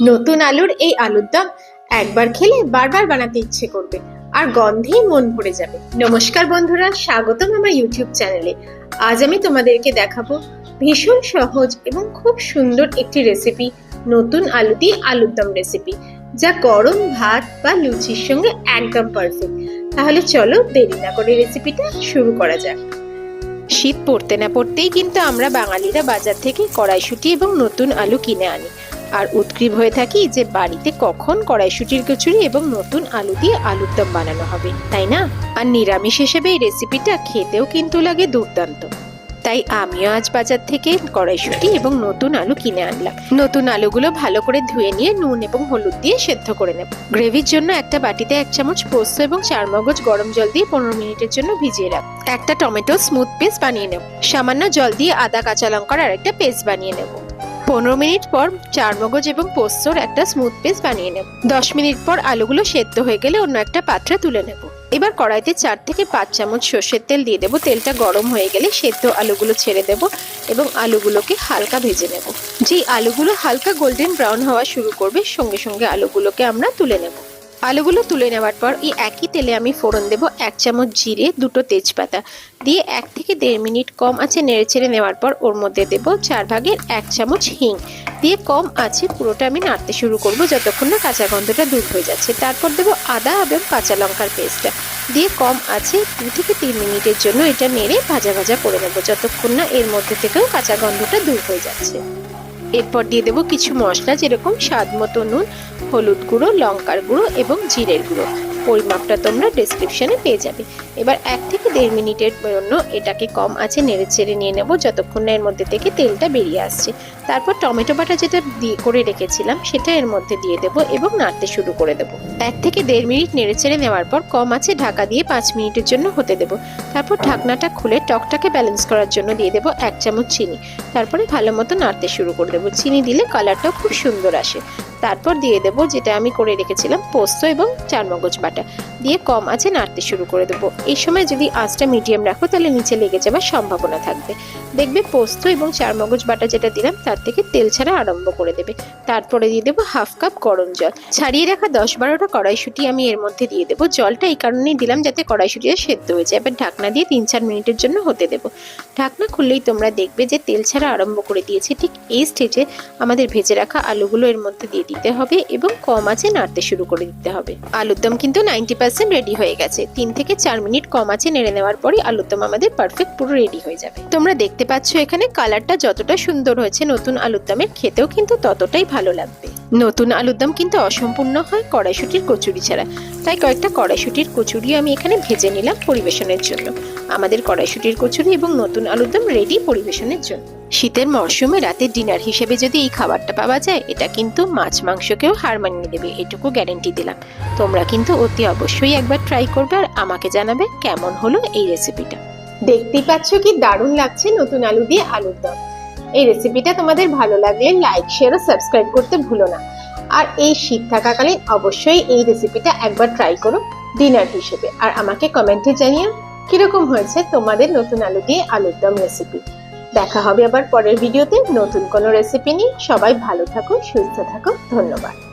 নতুন আলুর এই আলুর দম একবার খেলে বারবার বানাতে ইচ্ছে করবে, আর গন্ধেই মন ভরে যাবে। নমস্কার বন্ধুরা, স্বাগতম আমার ইউটিউব চ্যানেলে। আজ আমি তোমাদেরকে দেখাবো ভীষণ সহজ এবং খুব সুন্দর একটি রেসিপি নতুন আলু দিয়ে আলুর দম রেসিপি যা গরম ভাত বা লুচির সঙ্গে একদম পারফেক্ট তাহলে চলো দেরি না করে রেসিপিটা শুরু করা যাক। শীত পড়তে না পড়তেই কিন্তু আমরা বাঙালিরা বাজার থেকে কড়াইশুঁটি এবং নতুন আলু কিনে আনি। আর উৎগ্রীব হয়ে থাকি যে বাড়িতে কখন কড়াইশুটির কচুরি এবং নতুন আলু দিয়ে আলুর দম বানানো হবে, তাই না? আর নিরামিষ হিসেবে এই রেসিপিটা খেতেও কিন্তু লাগে দুর্দান্ত। তাই আমিও আজ বাজার থেকে কড়াইশুটি এবং নতুন আলু কিনে আনলাম। নতুন আলুগুলো ভালো করে ধুয়ে নিয়ে নুন এবং হলুদ দিয়ে সেদ্ধ করে নেব। গ্রেভির জন্য একটা বাটিতে এক চামচ পোস্ত এবং চার মগজ গরম জল দিয়ে পনেরো মিনিটের জন্য ভিজিয়ে রাখ। একটা টমেটো স্মুথ পেস্ট বানিয়ে নেব। সামান্য জল দিয়ে আদা, কাঁচা লঙ্কার আর একটা পেস্ট বানিয়ে নেব। পনেরো মিনিট পর চার মগজ এবং পোস্তর একটা স্মুথ পেস্ট বানিয়ে নেব। দশ মিনিট পর আলুগুলো সেদ্ধ হয়ে গেলে অন্য একটা পাত্রে তুলে নেব। এবার কড়াইতে চার থেকে পাঁচ চামচ সর্ষের তেল দিয়ে দেবো। তেলটা গরম হয়ে গেলে সেদ্ধ আলুগুলো ছেড়ে দেব এবং আলুগুলোকে হালকা ভেজে নেব। যেই আলুগুলো হালকা গোল্ডেন ব্রাউন হওয়া শুরু করবে, সঙ্গে সঙ্গে আলুগুলোকে আমরা তুলে নেব। আলুগুলো তুলে নেওয়ার পর এই একই তেলে আমি ফোড়ন দেব এক চামচ জিরে, দুটো তেজপাতা। দিয়ে এক থেকে দেড় মিনিট কম আছে নেড়ে ছেড়ে নেওয়ার পর ওর মধ্যে দেব চার ভাগের এক চামচ হিং। দিয়ে কম আছে পুরোটা আমি নাড়তে শুরু করব যতক্ষণ না কাঁচা গন্ধটা দূর হয়ে যাচ্ছে। তারপর দেবো আদা এবং কাঁচা লঙ্কার পেস্টটা দিয়ে কম আছে দু থেকে তিন মিনিটের জন্য এটা নেড়ে ভাজা ভাজা করে নেব যতক্ষণ না এর মধ্যে থেকেও কাঁচা গন্ধটা দূর হয়ে যাচ্ছে। এরপর দিয়ে দেবো কিছু মশলা, যেরকম স্বাদ মতো নুন, হলুদ গুঁড়ো, লঙ্কার গুঁড়ো এবং জিরের গুঁড়ো। পরিমাপটা তোমরা ডিসক্রিপশনে পেয়ে যাবে। এবার এক থেকে দেড় মিনিটের জন্য এটাকে কম আছে নেড়ে চেড়ে নিয়ে নেব, যতক্ষণ এর মধ্যে থেকে তেলটা বেরিয়ে আসছে। তারপর টমেটো বাটা যেটা দিয়ে করে রেখেছিলাম, সেটা এর মধ্যে দিয়ে দেবো এবং নাড়তে শুরু করে দেবো। এক থেকে দেড় মিনিট নেড়ে চেড়ে নেওয়ার পর কম আছে ঢাকা দিয়ে পাঁচ মিনিটের জন্য হতে দেবো। তারপর ঢাকনাটা খুলে টকটাকে ব্যালেন্স করার জন্য দিয়ে দেবো এক চামচ চিনি। তারপরে ভালো মতো নাড়তে শুরু করে দেবো। চিনি দিলে কালারটাও খুব সুন্দর আসে। তারপর দিয়ে দেবো যেটা আমি করে রেখেছিলাম পোস্ত এবং চারমগজ বাটা। দিয়ে কম আছে নাড়তে শুরু করে দেবো। এই সময় যদি আঁচটা মিডিয়াম রাখো, তাহলে নিচে লেগে যাওয়ার সম্ভাবনা থাকবে। দেখবে পোস্ত এবং চারমগজ বাটা যেটা দিলাম, তার থেকে তেল ছাড়া আরম্ভ করে দেবে। তারপরে দিয়ে দেবো হাফ কাপ গরম জল। ছাড়িয়ে রাখা দশ বারোটা কড়াইশুটি আমি এর মধ্যে দিয়ে দেবো। জলটা এই কারণেই দিলাম যাতে কড়াইশুটিটা সেদ্ধ হয়ে যায়। এবার ঢাকনা দিয়ে তিন চার মিনিটের জন্য হতে দেবো। ঢাকনা খুললেই তোমরা দেখবে যে তেল ছাড়া আরম্ভ করে দিয়েছে। ঠিক এই স্টেজে আমাদের ভেজে রাখা আলুগুলো এর মধ্যে দিয়ে দিতে হবে এবং কম আছে নাড়তে শুরু করে দিতে হবে। আলুর দম কিন্তু নাইনটি পার্সেন্ট রেডি হয়ে গেছে। তিন থেকে চার মিনিট কম আছে নেড়ে নেওয়ার পরে আলুর দম আমাদের পারফেক্ট পুরো রেডি হয়ে যাবে। তোমরা দেখতে পাচ্ছ এখানে কালারটা যতটা সুন্দর হয়েছে নতুন আলুর দমের খেতেও কিন্তু ততটাই ভালো লাগবে। নতুন আলুর দম কিন্তু অসম্পূর্ণ হয় কড়াইশুটির কচুরি ছাড়া। তাই কয়েকটা কড়াইশুটির কচুরি আমি এখানে ভেজে নিলাম পরিবেশনের জন্য। আমাদের কড়াইশুটির কচুরি এবং নতুন আলুর দম রেডি পরিবেশনের জন্য। শীতের মরশুমে রাতের ডিনার হিসেবে যদি এই খাবারটা পাওয়া যায়, এটা কিন্তু মাছ মাংসকেও হার মানিয়ে দেবে এটুকু গ্যারেন্টি দিলাম। তোমরা কিন্তু অতি অবশ্যই একবার ট্রাই করবে আর আমাকে জানাবে কেমন হলো এই রেসিপিটা দেখতেই পাচ্ছ কি দারুণ লাগছে নতুন আলু দিয়ে আলুর দম। এই রেসিপিটা তোমাদের ভালো লাগলে লাইক শেয়ার ও সাবস্ক্রাইব করতে ভুলো না। আর এই শীত থাকাকালীন অবশ্যই এই রেসিপিটা একবার ট্রাই করো ডিনার হিসেবে। আর আমাকে কমেন্টে জানিও কীরকম হয়েছে তোমাদের নতুন আলু দিয়ে আলুর দম রেসিপি দেখা হবে আবার পরের ভিডিওতে। নতুন কোনো রেসিপি নিয়ে সবাই ভালো থাকো, সুস্থ থাকো। ধন্যবাদ।